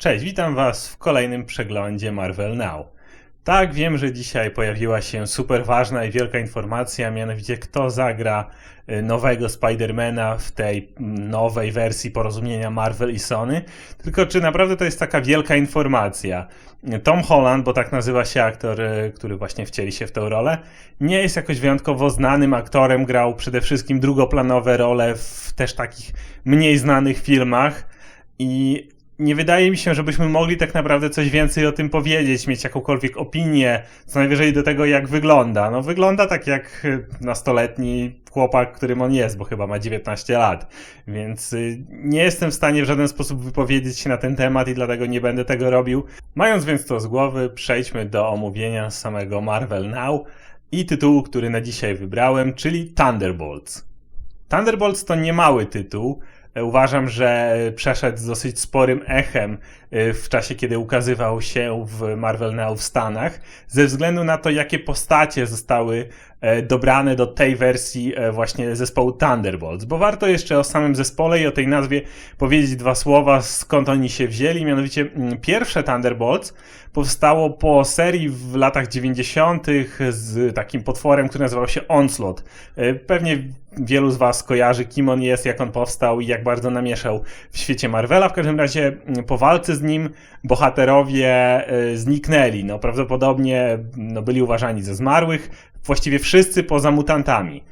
Cześć, witam Was w kolejnym przeglądzie Marvel Now. Tak, wiem, że dzisiaj pojawiła się super ważna i wielka informacja, mianowicie kto zagra y, nowego Spidermana w tej mm, nowej wersji porozumienia Marvel i Sony. Tylko czy naprawdę to jest taka wielka informacja? Tom Holland, bo tak nazywa się aktor, y, który właśnie wcieli się w tę rolę, nie jest jakoś wyjątkowo znanym aktorem, grał przede wszystkim drugoplanowe role w też takich mniej znanych filmach i nie wydaje mi się, żebyśmy mogli tak naprawdę coś więcej o tym powiedzieć, mieć jakąkolwiek opinię, co najwyżej do tego, jak wygląda. No, wygląda tak jak y, nastoletni chłopak, którym on jest, bo chyba ma 19 lat. Więc y, nie jestem w stanie w żaden sposób wypowiedzieć się na ten temat i dlatego nie będę tego robił. Mając więc to z głowy, przejdźmy do omówienia samego Marvel Now i tytułu, który na dzisiaj wybrałem, czyli Thunderbolts. Thunderbolts to niemały tytuł. Uważam, że przeszedł z dosyć sporym echem y, w czasie, kiedy ukazywał się w Marvel Now w Stanach, ze względu na to, jakie postacie zostały e, dobrane do tej wersji e, właśnie zespołu Thunderbolts. Bo warto jeszcze o samym zespole i o tej nazwie powiedzieć dwa słowa, skąd oni się wzięli. Mianowicie mm, pierwsze Thunderbolts powstało po serii w latach 90. z takim potworem, który nazywał się Onslaught. E, pewnie wielu z Was kojarzy, kim on jest, jak on powstał i jak bardzo namieszał w świecie Marvela. W każdym razie mm, po walce z nim bohaterowie y, zniknęli. No, prawdopodobnie no, byli uważani za zmarłych, właściwie wszyscy poza mutantami.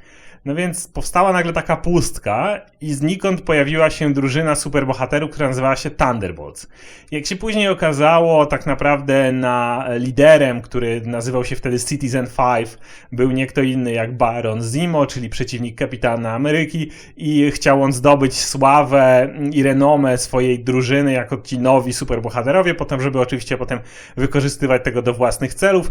No więc powstała nagle taka pustka i znikąd pojawiła się drużyna superbohaterów, która nazywała się Thunderbolts. Jak się później okazało, tak naprawdę na liderem, który nazywał się wtedy Citizen 5, był nie kto inny jak Baron Zimo, czyli przeciwnik kapitana Ameryki i chciał on zdobyć sławę i renomę swojej drużyny jako ci nowi superbohaterowie, potem, żeby oczywiście potem wykorzystywać tego do własnych celów.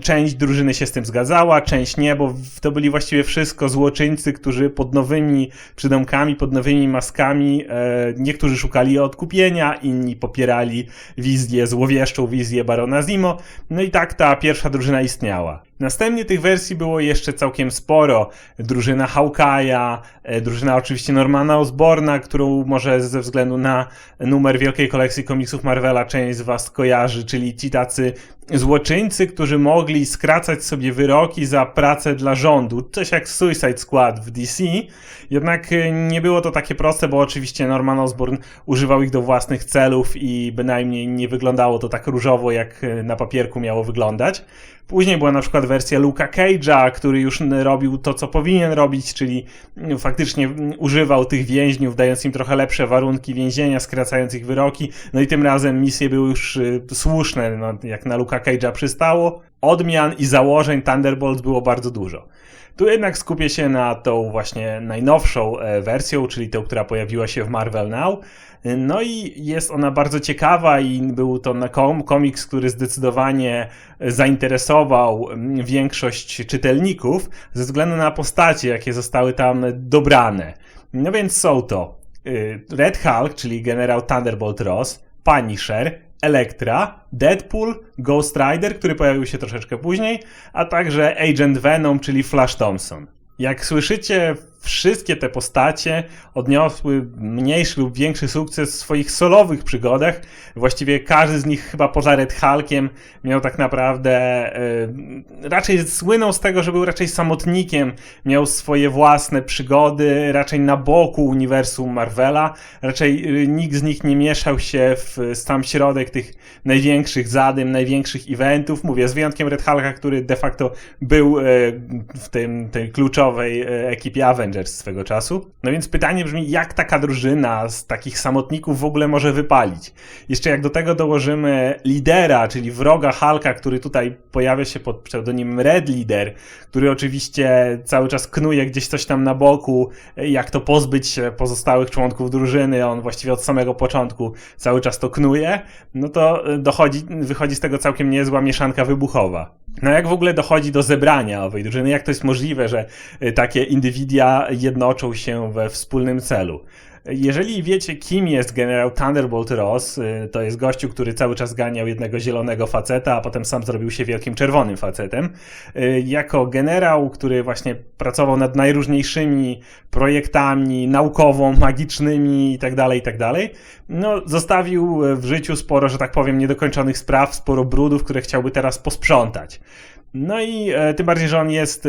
Część drużyny się z tym zgadzała, część nie, bo to byli właściwie wszystko zło złoczyńcy, którzy pod nowymi przydomkami, pod nowymi maskami, e, niektórzy szukali odkupienia, inni popierali wizję, złowieszczą wizję Barona Zimo. No i tak ta pierwsza drużyna istniała. Następnie tych wersji było jeszcze całkiem sporo. Drużyna Hawkeye'a, e, drużyna oczywiście Normana Osborna, którą może ze względu na numer wielkiej kolekcji komiksów Marvela część z was kojarzy, czyli ci tacy złoczyńcy, którzy mogli skracać sobie wyroki za pracę dla rządu, coś jak Suicide Squad w DC. Jednak e, nie było to takie proste, bo oczywiście Norman Osborn używał ich do własnych celów i bynajmniej nie wyglądało to tak różowo, jak e, na papierku miało wyglądać. Później była na przykład wersja Luka Cage'a, który już robił to, co powinien robić, czyli faktycznie używał tych więźniów, dając im trochę lepsze warunki więzienia, skracając ich wyroki. No i tym razem misje były już y, słuszne, no, jak na Luka Cage'a przystało. Odmian i założeń Thunderbolt było bardzo dużo. Tu jednak skupię się na tą właśnie najnowszą e, wersją, czyli tą, która pojawiła się w Marvel Now. No i jest ona bardzo ciekawa i był to komiks, który zdecydowanie zainteresował mm, większość czytelników ze względu na postacie, jakie zostały tam dobrane. No więc są to y, Red Hulk, czyli generał Thunderbolt Ross, Punisher, Elektra, Deadpool, Ghost Rider, który pojawił się troszeczkę później, a także Agent Venom, czyli Flash Thompson. Jak słyszycie, wszystkie te postacie odniosły mniejszy lub większy sukces w swoich solowych przygodach. Właściwie każdy z nich, chyba poza Red Hulkiem, miał tak naprawdę. Yy, raczej słynął z tego, że był raczej samotnikiem, miał swoje własne przygody, raczej na boku uniwersum Marvela. Raczej yy, nikt z nich nie mieszał się w sam środek tych największych zadym, największych eventów. Mówię, z wyjątkiem Red Hulka, który de facto był yy, w tym, tej kluczowej ekipie Avengers Avengers swego czasu. No więc pytanie brzmi, jak taka drużyna z takich samotników w ogóle może wypalić? Jeszcze jak do tego dołożymy lidera, czyli wroga Hulka, który tutaj pojawia się pod pseudonimem Red Leader, który oczywiście cały czas knuje gdzieś coś tam na boku, jak to pozbyć się pozostałych członków drużyny, on właściwie od samego początku cały czas to knuje, no to dochodzi, wychodzi z tego całkiem niezła mieszanka wybuchowa. No jak w ogóle dochodzi do zebrania owej drużyny? Jak to jest możliwe, że takie indywidia jednoczą się we wspólnym celu? Jeżeli wiecie, kim jest generał Thunderbolt Ross, y, to jest gościu, który cały czas ganiał jednego zielonego faceta, a potem sam zrobił się wielkim czerwonym facetem. Y, Jako generał, który właśnie pracował nad najróżniejszymi projektami naukowo-magicznymi i tak dalej, i tak no zostawił w życiu sporo, że tak powiem, niedokończonych spraw, sporo brudów, które chciałby teraz posprzątać. No i e, tym bardziej, że on jest, e,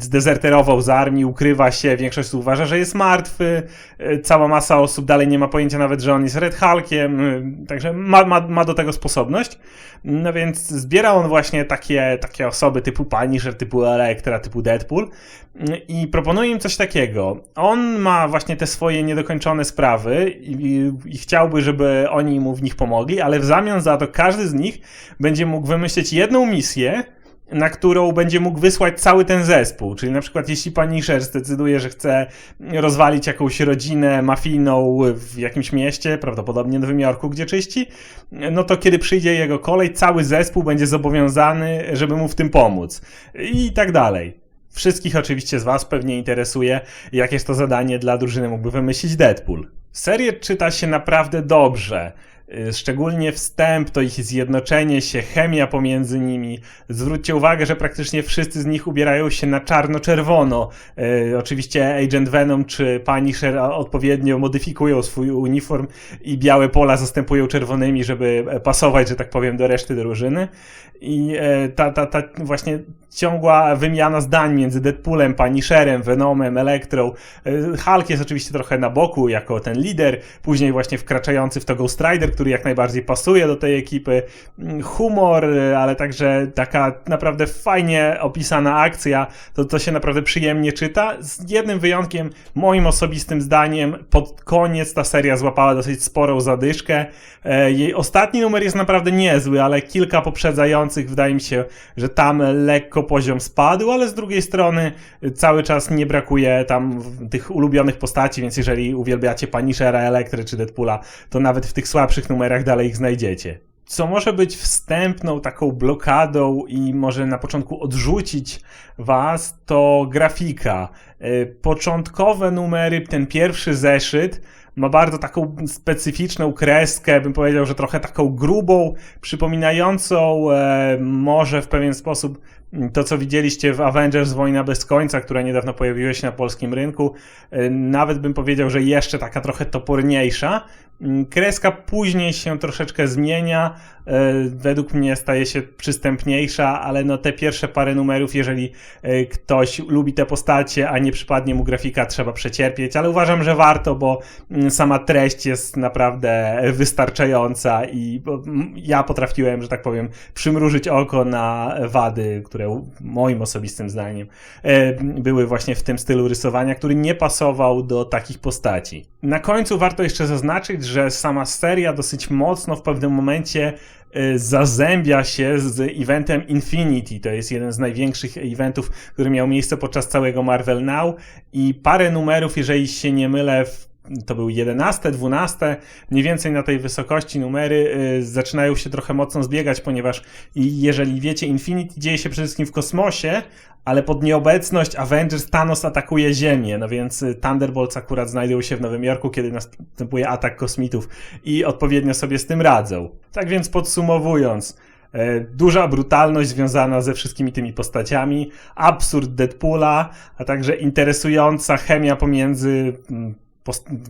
zdezerterował z armii, ukrywa się, większość uważa, że jest martwy, e, cała masa osób dalej nie ma pojęcia nawet, że on jest Red Hulkiem, e, także ma, ma, ma do tego sposobność. No więc zbiera on właśnie takie, takie osoby typu Punisher, typu Elektra, typu Deadpool mm, i proponuje im coś takiego. On ma właśnie te swoje niedokończone sprawy i, i, i chciałby, żeby oni mu w nich pomogli, ale w zamian za to każdy z nich będzie mógł wymyślić jedną misję, na którą będzie mógł wysłać cały ten zespół. Czyli na przykład jeśli Punisher zdecyduje, że chce rozwalić jakąś rodzinę mafijną w jakimś mieście, prawdopodobnie Nowym Jorku, gdzie czyści, no to kiedy przyjdzie jego kolej, cały zespół będzie zobowiązany, żeby mu w tym pomóc. I tak dalej. Wszystkich oczywiście z Was pewnie interesuje, jakież to zadanie dla drużyny mógłby wymyślić Deadpool. Serię czyta się naprawdę dobrze. Y, Szczególnie wstęp, to ich zjednoczenie się, chemia pomiędzy nimi. Zwróćcie uwagę, że praktycznie wszyscy z nich ubierają się na czarno-czerwono. Yy, oczywiście Agent Venom czy Punisher odpowiednio modyfikują swój uniform i białe pola zastępują czerwonymi, żeby pasować, że tak powiem, do reszty drużyny. I e, ta, ta, ta właśnie ciągła wymiana zdań między Deadpoolem, Punisherem, Venomem, Elektrą. E, Hulk jest oczywiście trochę na boku jako ten lider, później właśnie wkraczający w to Ghost Rider, który jak najbardziej pasuje do tej ekipy. Mm, Humor, e, ale także taka naprawdę fajnie opisana akcja, to, to się naprawdę przyjemnie czyta. Z jednym wyjątkiem, moim osobistym zdaniem, pod koniec ta seria złapała dosyć sporą zadyszkę. Jej ostatni numer jest naprawdę niezły, ale kilka poprzedzających wydaje mi się, że tam lekko poziom spadł, ale z drugiej strony cały czas nie brakuje tam tych ulubionych postaci, więc jeżeli uwielbiacie Punishera, Elektry czy Deadpoola, to nawet w tych słabszych numerach dalej ich znajdziecie. Co może być wstępną taką blokadą i może na początku odrzucić was, to grafika. E, Początkowe numery, ten pierwszy zeszyt, ma bardzo taką specyficzną kreskę, bym powiedział, że trochę taką grubą, przypominającą e, może w pewien sposób to, co widzieliście w Avengers Wojna bez końca, która niedawno pojawiła się na polskim rynku. E, nawet bym powiedział, że jeszcze taka trochę toporniejsza. Mm, Kreska później się troszeczkę zmienia, e, według mnie staje się przystępniejsza, ale no te pierwsze parę numerów, jeżeli e, ktoś lubi te postacie, a nie przypadnie mu grafika, trzeba przecierpieć, ale uważam, że warto, bo mm, sama treść jest naprawdę wystarczająca i mm, ja potrafiłem, że tak powiem, przymrużyć oko na wady, które moim osobistym zdaniem e, były właśnie w tym stylu rysowania, który nie pasował do takich postaci. Na końcu warto jeszcze zaznaczyć, że sama seria dosyć mocno w pewnym momencie y, zazębia się z eventem Infinity. To jest jeden z największych eventów, który miał miejsce podczas całego Marvel Now i parę numerów, jeżeli się nie mylę, w to były 11, 12, mniej więcej na tej wysokości numery y, zaczynają się trochę mocno zbiegać, ponieważ jeżeli wiecie, Infinity dzieje się przede wszystkim w kosmosie, ale pod nieobecność Avengers Thanos atakuje Ziemię, no więc y, Thunderbolts akurat znajdują się w Nowym Jorku, kiedy następuje atak kosmitów i odpowiednio sobie z tym radzą. Tak więc podsumowując, e, Duża brutalność związana ze wszystkimi tymi postaciami, absurd Deadpoola, a także interesująca chemia pomiędzy mm,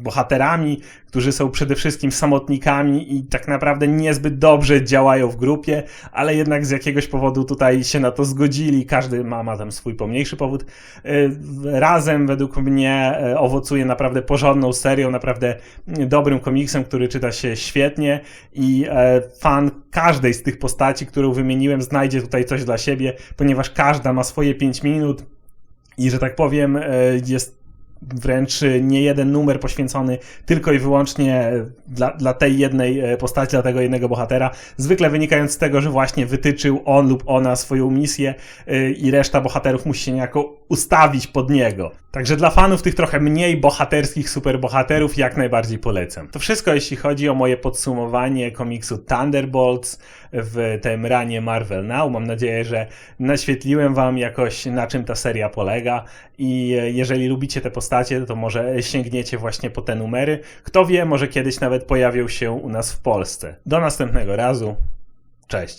bohaterami, którzy są przede wszystkim samotnikami i tak naprawdę niezbyt dobrze działają w grupie, ale jednak z jakiegoś powodu tutaj się na to zgodzili. Każdy ma, ma tam swój pomniejszy powód. E, razem według mnie e, owocuje naprawdę porządną serią, naprawdę dobrym komiksem, który czyta się świetnie i e, fan każdej z tych postaci, którą wymieniłem, znajdzie tutaj coś dla siebie, ponieważ każda ma swoje 5 minut i że tak powiem, jest wręcz nie jeden numer poświęcony tylko i wyłącznie dla, dla tej jednej e, postaci, dla tego jednego bohatera, zwykle wynikając z tego, że właśnie wytyczył on lub ona swoją misję e, i reszta bohaterów musi się niejako ustawić pod niego. Także dla fanów tych trochę mniej bohaterskich superbohaterów jak najbardziej polecam. To wszystko jeśli chodzi o moje podsumowanie komiksu Thunderbolts. W tym ranie Marvel Now. Mam nadzieję, że naświetliłem Wam jakoś na czym ta seria polega i e, jeżeli lubicie te postacie, to może sięgniecie właśnie po te numery. Kto wie, może kiedyś nawet pojawią się u nas w Polsce. Do następnego razu. Cześć.